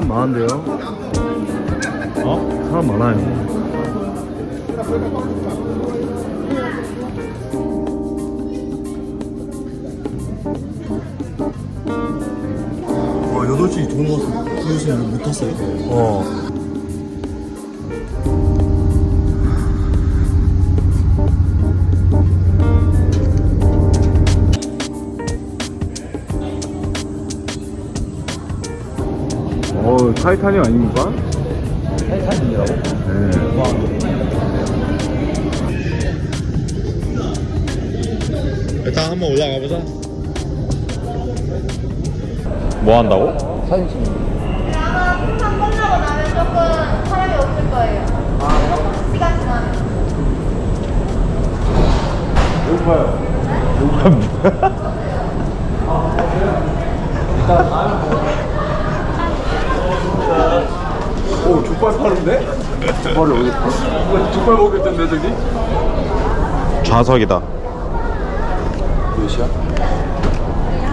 사람 많은데요? 어? 사람 많아요. 와 8시 종로서 9시에 못 탔어요 어. 타이타닉 아닙니까? 타이탄이라고? 네. 일단 한번 올라가 보자. 뭐 한다고? 사진 찍는 아마 한 끝나고 나면 조금 사람이 없을 거예요. 조금 시간 지나면. 오, 족발 파는데? 족발을 어디 파? 족발 먹겠던데, 저기? 좌석이다. 몇이야?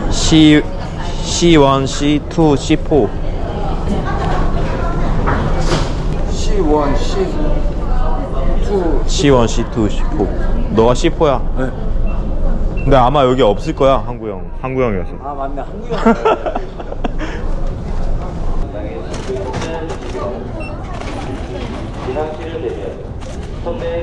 C C1, C2, C4. C1, C2. C1, C2, C4. 너가 C4야. 네. 근데 아마 여기 없을 거야, 한구 형. 한구 형이어서. 아, 맞네. 한국이 야.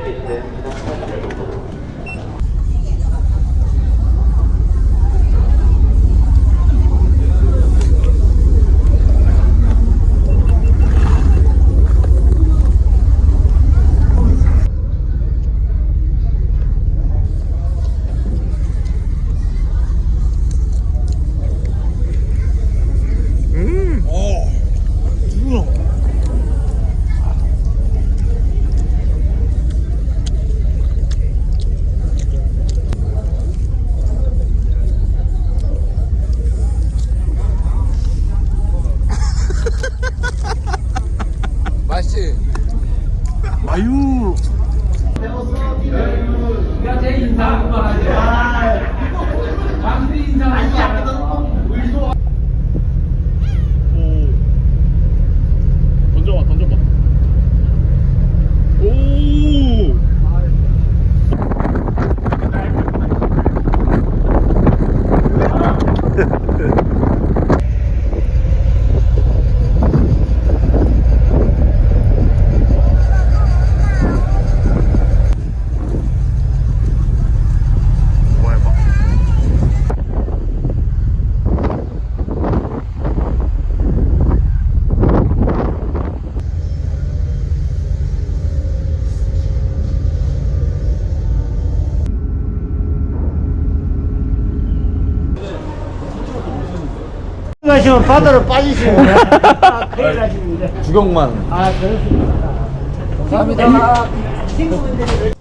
맛있지? 아유. 던져봐, 던져봐. 오! 뭐 해봐. 가시면 바다로 빠지시면 큰일 나시는데. 주경만. 아, 그렇습니다. 감사합니다. 친구분들이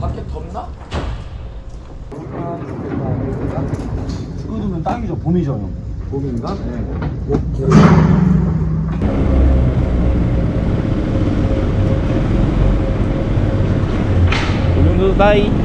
밖에 덥나? 죽어두면 땅이죠. 봄이죠, 형. 봄인가? 네. 오늘도 다이.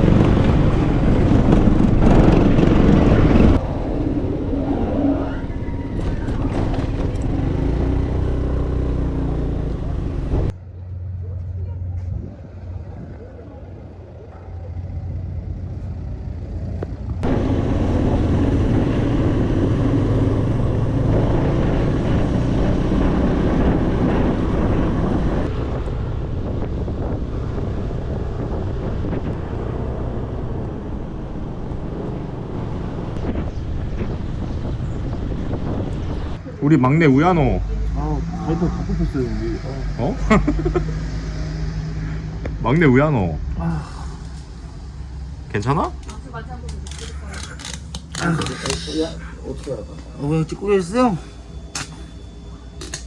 우리 막내 우야노. 아, 발도 다 뽑혔어요, 여기. 어? 막내 우야노. 괜찮아? 어, 왜 찍고 계세요?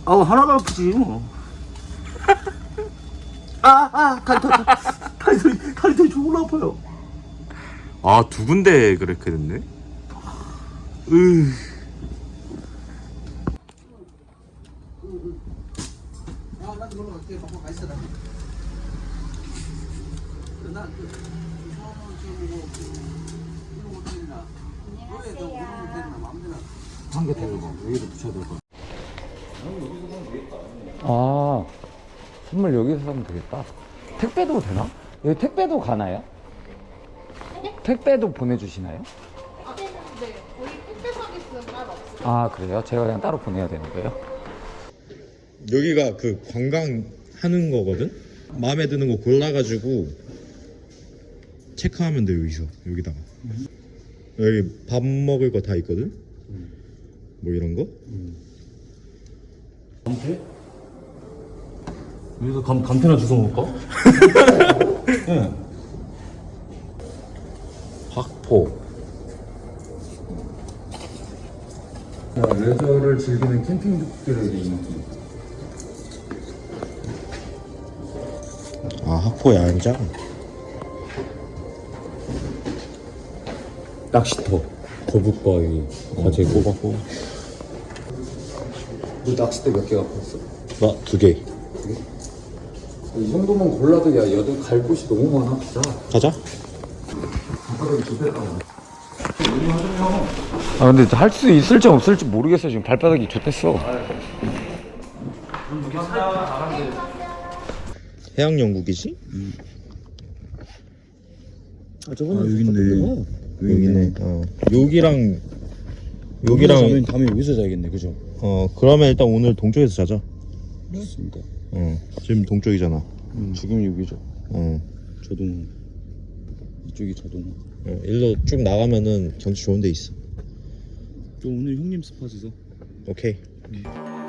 아우, 하나도 아프지, 뭐. 아, 아, 다리, 다리, 다리, 다리, 다리, 다리 졸라 아파요. 아, 두 군데 그렇게 됐네? 으. 아, 나도 놀러 갈게. 바빠 가 있어, 나. 나, 그, 그, 이런 거 되나? 너의 너, 우는 되나? 마음대로. 한개 데리고 여기도 붙여야 될 거. 아 선물 여기서 사면 되겠다 택배도 되나? 여기 택배도 가나요? 택배도 보내주시나요? 네, 택배 서비스는 따로 없어요. 아 그래요? 제가 그냥 따로 보내야 되는 거예요? 여기가 그 관광 하는 거거든? 마음에 드는 거 골라가지고 체크하면 돼 여기서 여기다가 여기 밥 먹을 거 다 있거든? 뭐 이런 거? 감태? 여기서 감, 감태나 주워 먹을까? 네. 박포 레저를 즐기는 캠핑족들에게 인기 아 학포 야영장? 낚시터. 거북바위. 가재고. 고너 낚싯대 몇 개 갖고 있어? 나 두 개. 이 정도면 골라도 야 여든 갈 곳이 너무 많아. 진짜 가자. 아 근데 할 수 있을지 없을지 모르겠어 지금 발바닥이 좋댔어 해양 영국이지? 아, 저번에 여기 있네. 여기네. 어. 여기랑 여기랑 여기랑 다음에 여기서 자야겠네, 그죠? 어 그러면 일단 오늘 동쪽에서 자자. 좋습니다. 어 지금 동쪽이잖아. 지금 여기죠. 어. 저동. 이쪽이 저동. 어, 일로 쭉 나가면은 경치 좋은 데 있어. 또 오늘 형님 스팟에서 오케이. 와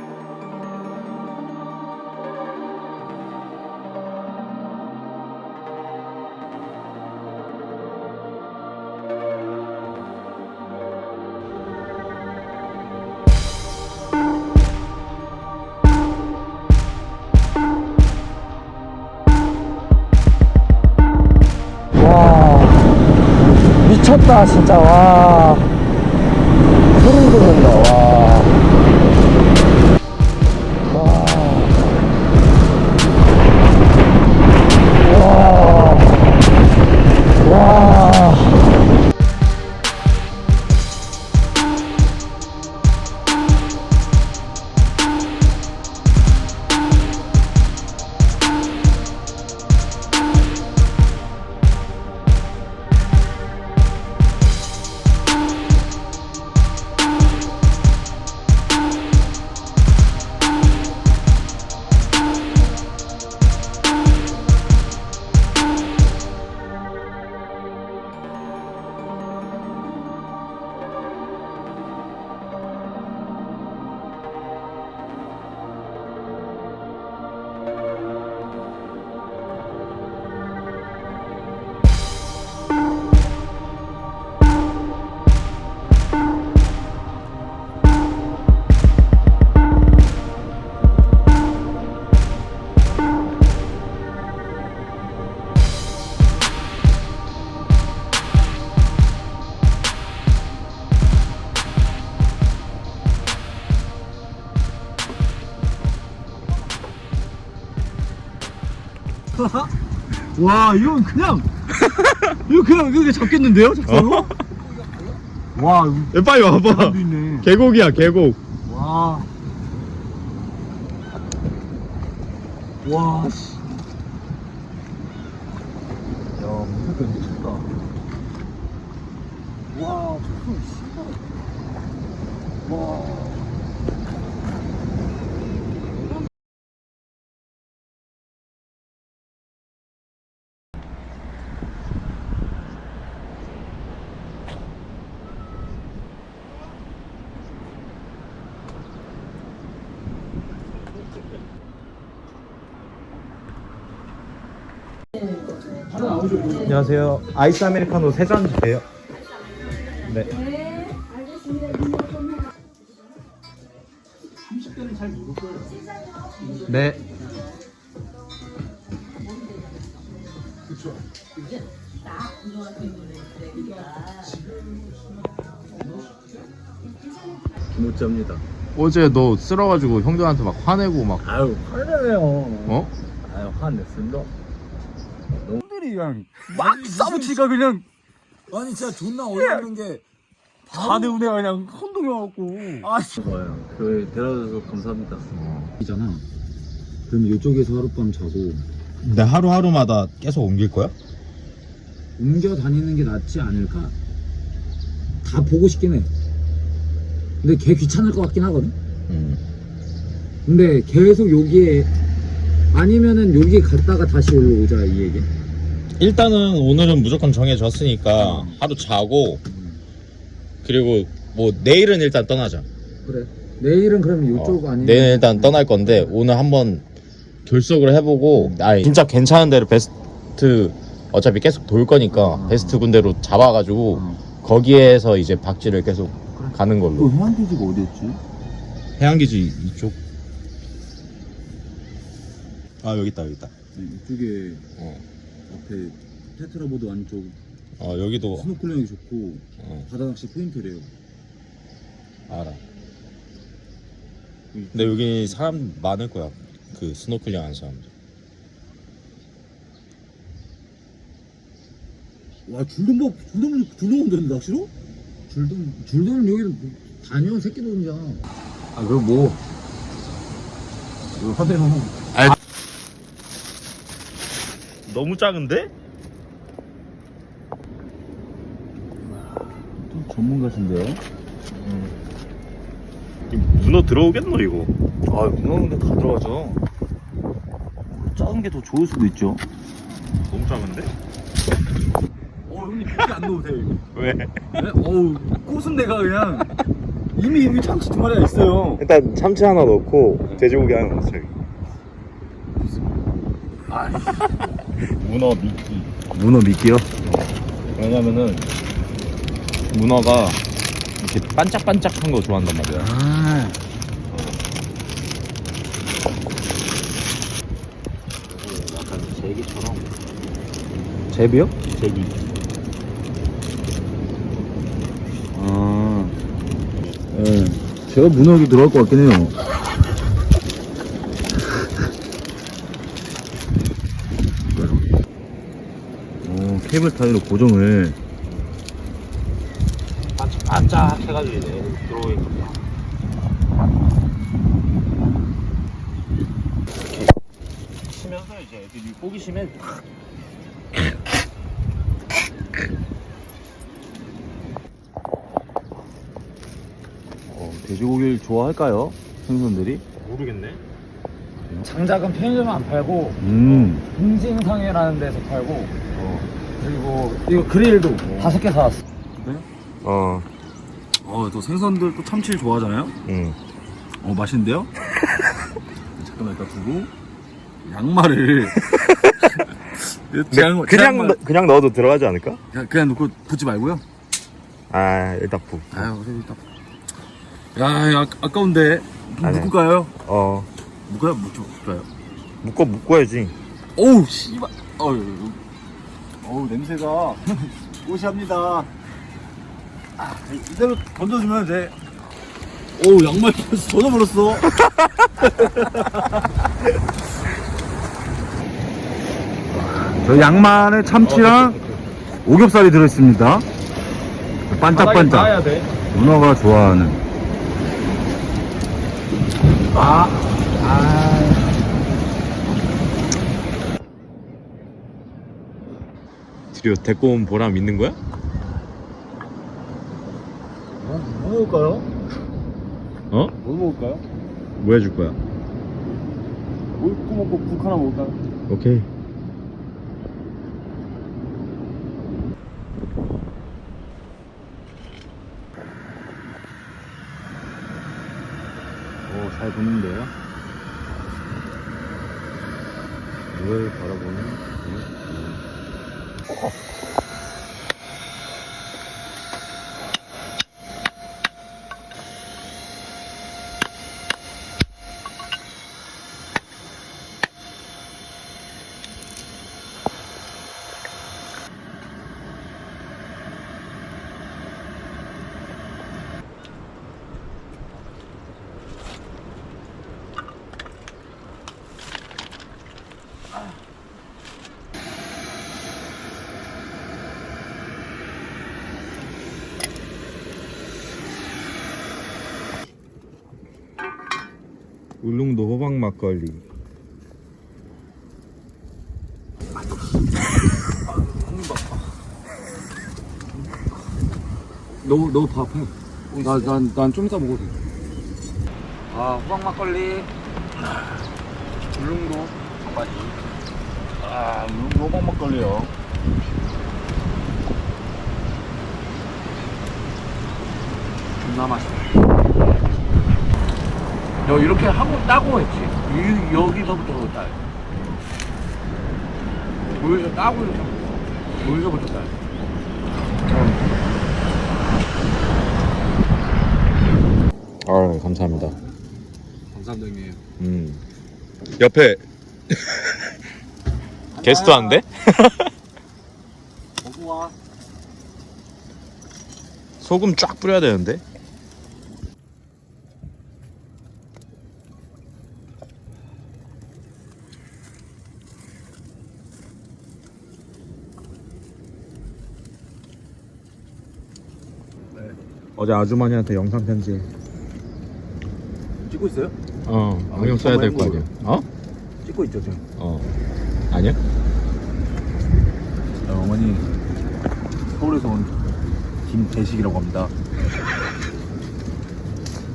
미쳤다 진짜 와 소름 돋는다 와. 와, 이건 그냥 이거 그냥 이렇게 잡겠는데요, 작사로? 와, 야, 빨리 와봐. 있네. 계곡이야 계곡. 와. 와, 씨. 야, 무슨 미쳤다. 와, 저거 씨발. 와. 안녕하세요. 아이스 아메리카노 세 잔 주세요. 네. 네. 못 잡니다. 어제 너 쓸어가지고 형들한테 막 화내고 막 아유, 화내네요. 어? 아유, 화냈습니다. 놈들이 그냥 막 싸우치가 그냥 아니 진짜 존나 어이없는 게 다내 운에 그냥 혼동해갖고. 아, 씨. 좋아요. 교회 데려다줘서 감사합니다. 이잖아. 그럼 이쪽에서 하룻밤 자고 근데 하루하루마다 계속 옮길 거야? 옮겨 다니는 게 낫지 않을까? 다 보고 싶긴 해. 근데 걔 귀찮을 것 같긴 하거든. 응. 근데 계속 여기에 아니면은 여기 갔다가 다시 올라오자 이 얘기. 일단은 오늘은 무조건 정해졌으니까 하루 자고 그리고 뭐 내일은 일단 떠나자. 그래. 내일은 그럼 이쪽 어, 아니면 내일 일단 떠날 건데 오늘 한번 결석을 해보고 아 진짜 괜찮은 데를 베스트 어차피 계속 돌 거니까 베스트 군대로 잡아가지고 거기에서 이제 박지를 계속 가는 걸로. 해안기지가 어디였지? 해양기지 이쪽. 아 여기 있다 여기 있다. 이쪽에 어. 앞에 테트라보드 안쪽 어 여기도 스노클링이 좋고 어, 바다 낚시 포인트래요. 알아. 근데 여기 사람 많을 거야. 그 스노클링 하는 사람들. 와 줄돔 봐 줄돔 줄돔 온다는 낚시로? 줄돔 줄돔은 여기 다녀 새끼돔이잖아. 아 그럼 뭐 화대는 너무 작은데? 전문가신데요? 문어 들어오겠노 이거? 아 문어 근데 다 들어가죠. 작은 게 더 좋을 수도 있죠. 너무 작은데? 어 형님 그렇게 안 넣으세요 이거. 왜? 네? 어우 꽃은 내가 그냥 이미 여기 참치 두 마리가 있어요. 일단 참치 하나 넣고 돼지고기 하나 넣자 여기. 문어 미끼. 문어 미끼요? 왜냐면은 문어가 이렇게 반짝반짝한 거 좋아한단 말이야. 아 약간 제기처럼. 제비요? 제기. 아. 예. 제가 문어기 들어갈 것 같긴 해요. 어, 케이블 타이로 고정을. 반짝 해가지고 이제 들어오겠다. 치면서 이제 애들이 호기심에 확 어, 돼지고기를 좋아할까요? 생선들이? 모르겠네. 장작은 편의점에 안 팔고 음. 공진상해라는 데서 팔고 그리고 이거 그릴도 다섯 개 사왔어. 어, 어, 또 생선들 또 참치를 좋아하잖아요? 응. 어, 맛있는데요? 잠깐만 일단 두고 양말을 그냥, 그냥 넣- 그냥 넣어도 들어가지 않을까? 그냥, 그냥 놓고 붙지 말고요. 아 일단 부. 아유, 그래 일단. 야, 야, 아, 아까운데 좀 아니야. 묶을까요? 어 묶어요? 묶을까요? 묶어 묶어야지. 어우, 씨발. 어우, 어우 냄새가 꼬시합니다. 아, 이대로 던져주면 이제. 어우, 양말 젖어버렸어. 저 양말에 참치랑 오겹살이 들어있습니다. 반짝반짝. 돼. 문어가 좋아하는. 드디어 데리고 온 보람 있는 거야? 뭐 먹을까요? 어? 뭐 먹을까요? 뭐 해줄 거야? 물고 먹고 국 하나 먹을까요? 오케이. 오, 잘 보는데요? 뭘 바라보는? 我 울릉도 호박 막걸리. 너 너 밥해. 나 난 난 좀 이따 먹어도 돼. 아 호박 막걸리. 울릉도 막걸리. 아, 울릉도 호박 막걸리요. 존나 맛있어. 너 이렇게 하고 따고 했지. 이, 여기서부터 따. 여기서 따고 이렇게. 여기서부터 따. 아, 감사합니다. 감사합니다 형님. 음. 옆에 게스트 한데? 와. 소금 쫙 뿌려야 되는데. 어제 아주머니한테 영상 편지. 찍고 있어요? 어, 안경 써야 될 거 아니야. 어? 찍고 있죠 지금. 어. 아니야? 어, 어머니 서울에서 온 김대식이라고 합니다.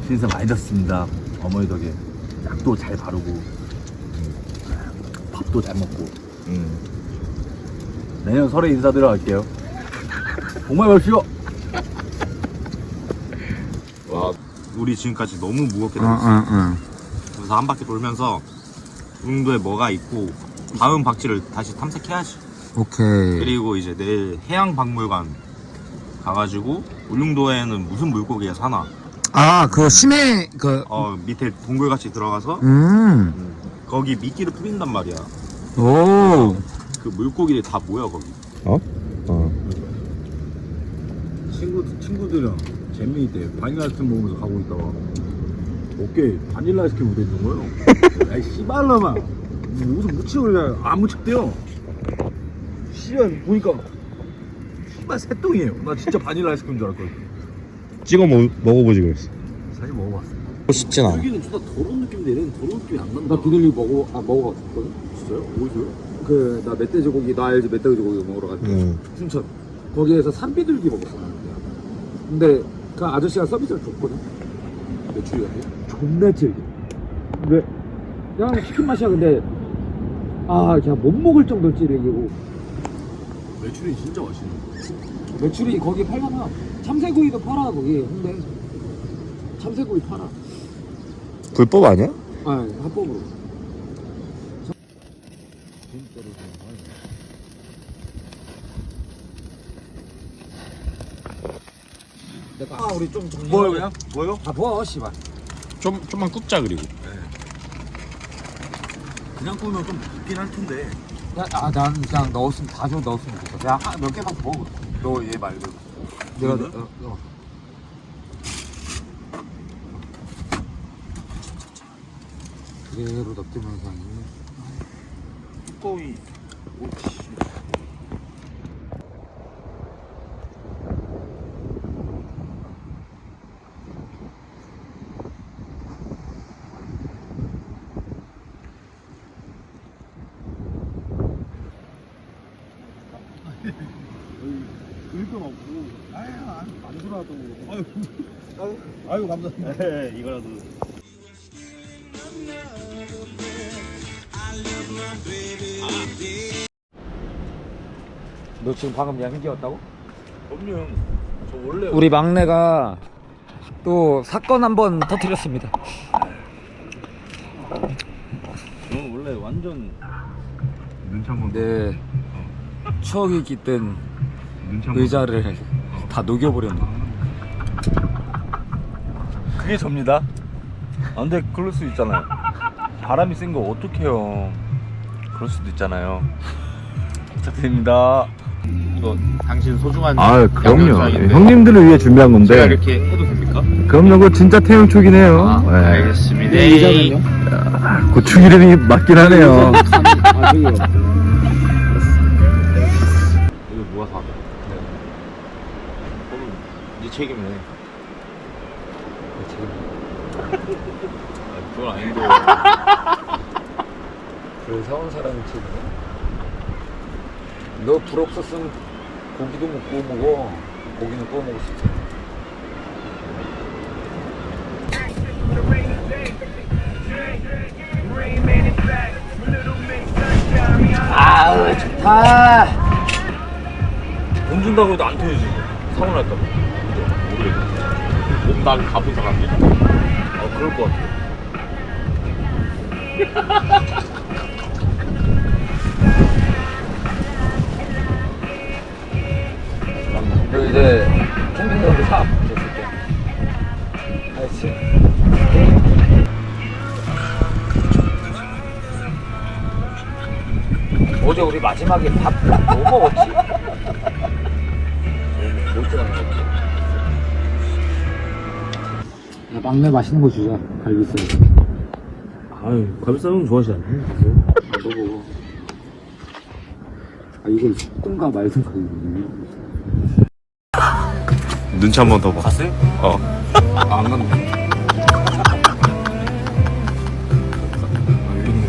신세 많이 졌습니다. 어머니 덕에 약도 잘 바르고 밥도 잘 먹고 음. 내년 설에 인사드려 갈게요. 정말 마십시오. 와, 우리 지금까지 너무 무겁게 어, 다녔어. 그래서 한 바퀴 돌면서 울릉도에 뭐가 있고 다음 박지를 다시 탐색해야지. 오케이. 그리고 이제 내일 해양박물관 가가지고 울릉도에는 무슨 물고기가 사나 아 그 심해 그 어 밑에 동굴같이 들어가서 음. 거기 미끼를 뿌린단 말이야 오. 그 물고기들이 다 모여 거기 어? 어. 친구 친구들이랑 재미있대 바닐라 아이스크림 먹으면서 가고 있다가 어깨에 바닐라 아이스크림 묻어 있는 거예요. 야이 씨발놈아 무슨 묻히고 그래 안 묻혔대요. 씨발 보니까 씨발 새똥이에요. 나 진짜 바닐라 아이스크림 줄 알았거든. 찍어 먹, 먹어보지 그랬어 사실 먹어봤어. 쉽진 않아 여기는 진짜 더러운 느낌인데 얘는 더러운 느낌이 안 난다. 나 비둘기 먹어 아 먹어봤거든. 진짜요? 어디서요? 그 나 멧돼지 고기 나 알지 멧돼지 고기 먹으러 갔대. 응. 춘천. 거기에서 산비둘기 먹었어. 근데 그 아저씨가 서비스를 줬거든. 매출이 안 돼? 존나 질겨. 왜? 그냥 치킨 맛이야 근데 아 그냥 못 먹을 정도로 질기고 매출이 진짜 맛있는 거. 매출이 거기 팔려나 참새구이도 팔아 거기 홍대 참새구이 팔아 불법 아니야? 아 합법으로 내가 아 우리 좀 정리 뭐요 그냥? 뭐요? 아 뭐야 씨발 좀, 좀만 굽자 그리고 그냥 구우면 좀 붓긴 할 텐데. 야난 그냥 넣었으면 다줘 넣었으면 좋겠어 야몇 개만 더 먹어 너 얘 말고. 내가 이거는? 어, 어. 그대로 상이 두꺼위. 일건 너 지금 방금 양기였다고? 그럼요 저 원래 우리 막내가 또 사건 한 번 터뜨렸습니다. 저는 원래 완전 눈치 한번 네. 추억이 깃든 눈치 한번 의자를 다 녹여버렸네. 그게 접니다. 아, 근데 그럴 수 있잖아요. 바람이 센 거 어떡해요. 그럴 수도 있잖아요. 부탁드립니다 이거 당신 소중한 아 그럼요. 영상인데 형님들을 위해 준비한 제가 건데 이렇게 해도 됩니까? 그럼요. 그거 진짜 태양촉이네요. 아, 네. 알겠습니다. 고축 이름이 맞긴 하네요. 아, 저기요. 이거 모아서 하자 그럼 네 책임이네 그건 아닌데. 그 사온 사람이 치네. 너불 없었으면 고기도 못 구워 먹어. 고기는 구워 먹을 수 있잖아. 아우 좋다. 돈 준다고 해도 안 터지지. 사고. 그래. 몸난 가본 사람이야? 어, 그럴 것 같아. 그리고 이제 캠핑장도 사. 됐을 때. 알지? 어제 우리 마지막에 밥뭐 먹었지? 멀쩡한 거 같지? 야, 막내 맛있는 거 주자. 갈비살. 아유, 갈비살은 좋아하지 않니? 먹어. 아, 이걸 볶든가 말든가. 이거. 눈치 한 번 더 봐. 갔어요? 어. 아, 안 갔네. 아, 여기 있네.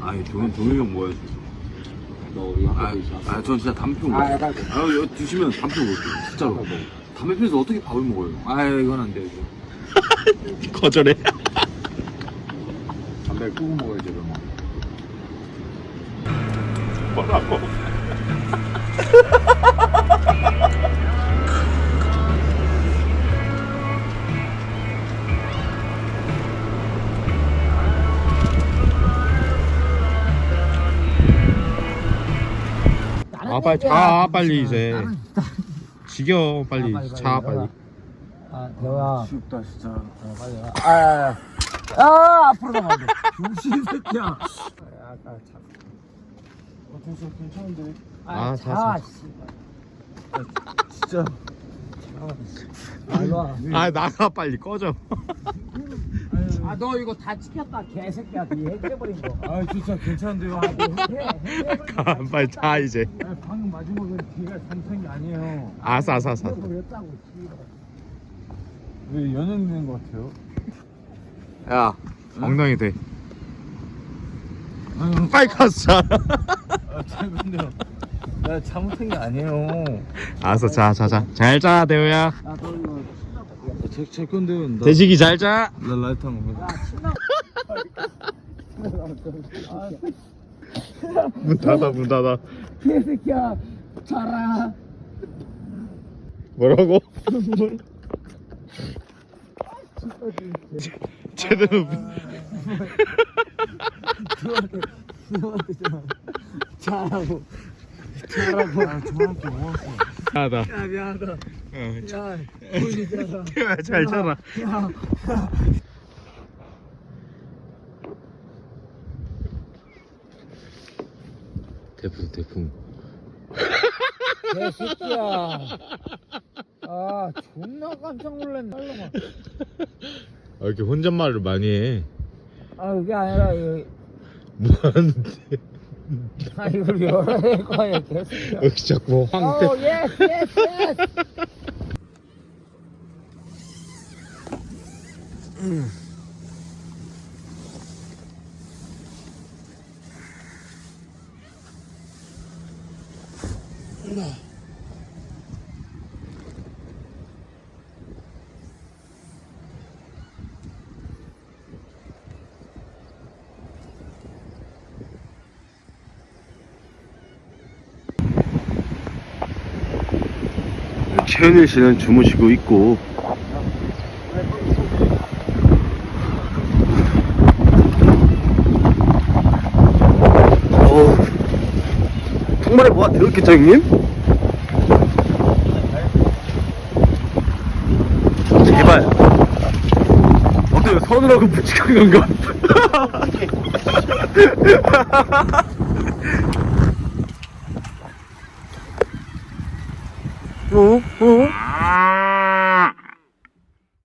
아니, 동현, 동현이 형 뭐야? 아, 아, 전 진짜 담배 피우고. 아, 아, 나 아, 이거 드시면 담배 먹을게요. 진짜로. 담배 피워서 어떻게 밥을 먹어요? 아, 이건 안 돼, 이거. 거절해. 담배 를 끄고 먹어야지, 그러면. 뭐라고? 빨리 자 빨리 이제 지겨 빨리 자 빨리 아, 대호야. 쉽다, 진짜. 어, 빨리 와. 아, 아, 아, 아, 앞으로 가면 안 돼. 중신 새끼야. 아, 아, 참. 어, 진짜 괜찮은데. 아, 아, 자, 자, 씨발. 진짜. 아, 일로 와. 아 나가 빨리 꺼져 아, 너 이거 다 찍혔다, 개새끼야. 네 해결해버린 거. 아, 진짜 괜찮은데요. 아, 너 해, 거. 가 빨리 자 이제 아, 방금 마지막에 뒤가 잘못한 게 아니에요. 아싸 아싸 아싸 그랬다고, 씨발. 왜 연연된 것 같아요? 야 엉덩이 대 빨리 가서 자 아, 잠깐만요. 나 잘못한 게 아니에요. 알았어 자자자잘자 대호야 아, 너 이거. 제, 제 건데요. 나, 대식이 잘자 나 라이트 한 거. 문 닫아 문 닫아 개새끼야. 자라. 뭐라고? 제대로 자라고. 자라고. 아, 저한테 뭐 왔어. 하다 야, 미안하다. 야, 보이잖아. 잘 야, 대풍 대풍 개새끼야. 아, 존나 깜짝 놀랐네. 빨리 와. 아, 이렇게 혼잣말을 많이 해 아, 그게 아니라, 이거, 뭐하는데 아, 이걸 열어야 될거 아니야, 개새끼야. 왜 자꾸 황태 어, 예스, 예스, 예스. 최은일 씨는 주무시고 있고 어, 형님? 제발 어때요 서늘하고 묵직한 건가? 어? 어?